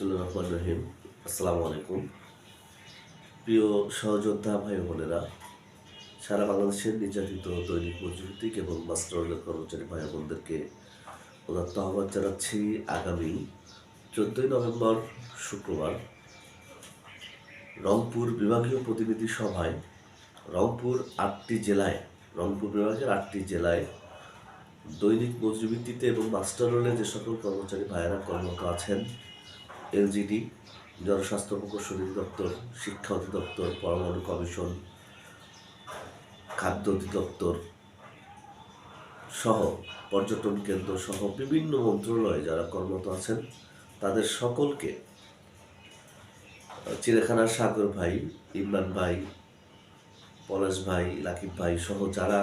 রহমান রহিম। আসসালামু আলাইকুম। প্রিয় সহযোদ্ধা ভাই বোনেরা, সারা বাংলাদেশের নির্যাতিত দৈনিক মজুরিক এবং মাস্টারের কর্মচারী ভাই বোনদেরকে উদাত্ত আহ্বান জানাচ্ছি আগামী চোদ্দই নভেম্বর শুক্রবার রংপুর বিভাগীয় প্রতিনিধি সভায়, রংপুর আটটি জেলায়, রংপুর বিভাগের আটটি জেলায় দৈনিক মজুরিভিত্তিতে এবং মাস্টার রোলে যে সকল কর্মচারী ভাইয়েরা কর্মরত আছেন এলজিডি, জনস্বাস্থ্য প্রকৌশল অধিদপ্তর শিক্ষা অধিদপ্তর, পরমাণু কমিশন, খাদ্য অধিদপ্তর সহ পর্যটন কেন্দ্র সহ বিভিন্ন মন্ত্রণালয়ে যারা কর্মরত আছেন, তাদের সকলকে চিড়িয়াখানার সাগর ভাই, ইমরান ভাই, পলাশ ভাই রাকিব ভাই সহ যারা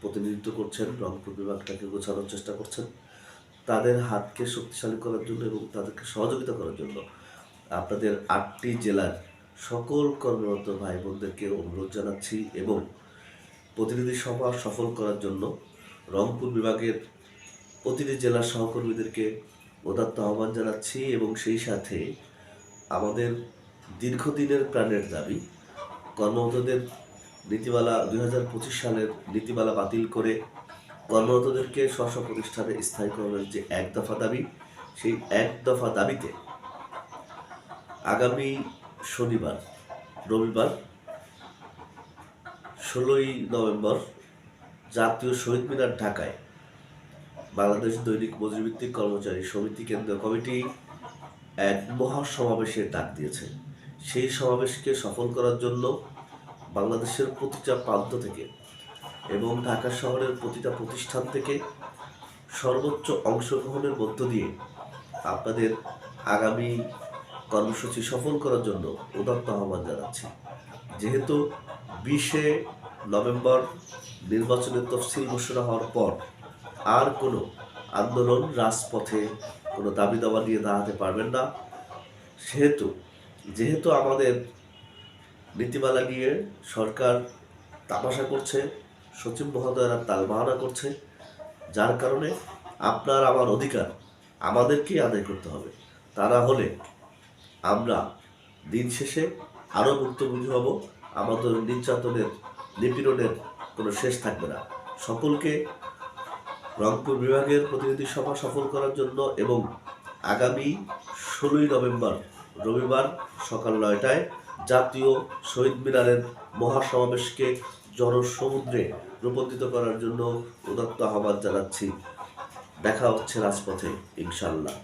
প্রতিনিধিত্ব করছেন, রংপুর বিভাগটাকে গোছানোর চেষ্টা করছেন তাদের হাতকে শক্তিশালী করার জন্য এবং তাদেরকে সহযোগিতা করার জন্য আপনাদের আটটি জেলার সকল কর্মরত ভাই বোনদেরকে অনুরোধ জানাচ্ছি এবং প্রতিনিধি সভা সফল করার জন্য রংপুর বিভাগের প্রতিটি জেলার সহকর্মীদেরকে উদাত্ত আহ্বান জানাচ্ছি এবং সেই সাথে আমাদের দীর্ঘদিনের প্রাণের দাবি কর্মরতদের নীতিমালা দুই হাজার পঁচিশ সালের নীতিমালা বাতিল করে কর্মরতদেরকে স্ব প্রতিষ্ঠানে স্থায়ীকরণের যে এক দফা দাবি, সেই এক দফা দাবিতে আগামী শনিবার, রবিবার, ষোলোই নভেম্বর জাতীয় শহীদ মিনার ঢাকায় বাংলাদেশ দৈনিক মজুরিভিত্তিক কর্মচারী সমিতি কেন্দ্রীয় কমিটি এক মহা সমাবেশের ডাক দিয়েছে। সেই সমাবেশকে সফল করার জন্য বাংলাদেশের প্রতিটা প্রান্ত থেকে এবং ঢাকা শহরের প্রতিটা প্রতিষ্ঠান থেকে সর্বোচ্চ অংশগ্রহণের মধ্য দিয়ে আপনাদের আগামী কর্মসূচি সফল করার জন্য উদাত্ত আহ্বান জানাচ্ছি। যেহেতু বিশে নভেম্বর নির্বাচনের তফসিল ঘোষণা হওয়ার পর আর কোনো আন্দোলন রাজপথে কোনো দাবি দাবা নিয়ে দাঁড়াতে পারবেন না। সেহেতু, যেহেতু আমাদের নীতিমালা নিয়ে সরকার তামাশা করছে সচিব মহোদয়রা তালবাহানা করছে, যার কারণে আপনার আমার অধিকার আমাদেরকেই আদায় করতে হবে। তারা হলে আমরা দিন শেষে আরও ভুক্তভোগী হব। আমাদের নির্যাতনের, নিপীড়নের কোনো শেষ থাকবে না। সকলকে রংপুর বিভাগের প্রতিনিধি সভা সফল করার জন্য এবং আগামী ষোলোই নভেম্বর রবিবার সকাল নয়টায় জাতীয় শহীদ মিনারের মহাসমাবেশকে জনসমুদ্রে রূপান্তরিত করার জন্য উদাত্ত আহ্বান জানাচ্ছি। দেখা হচ্ছে রাজপথে ইনশাল্লাহ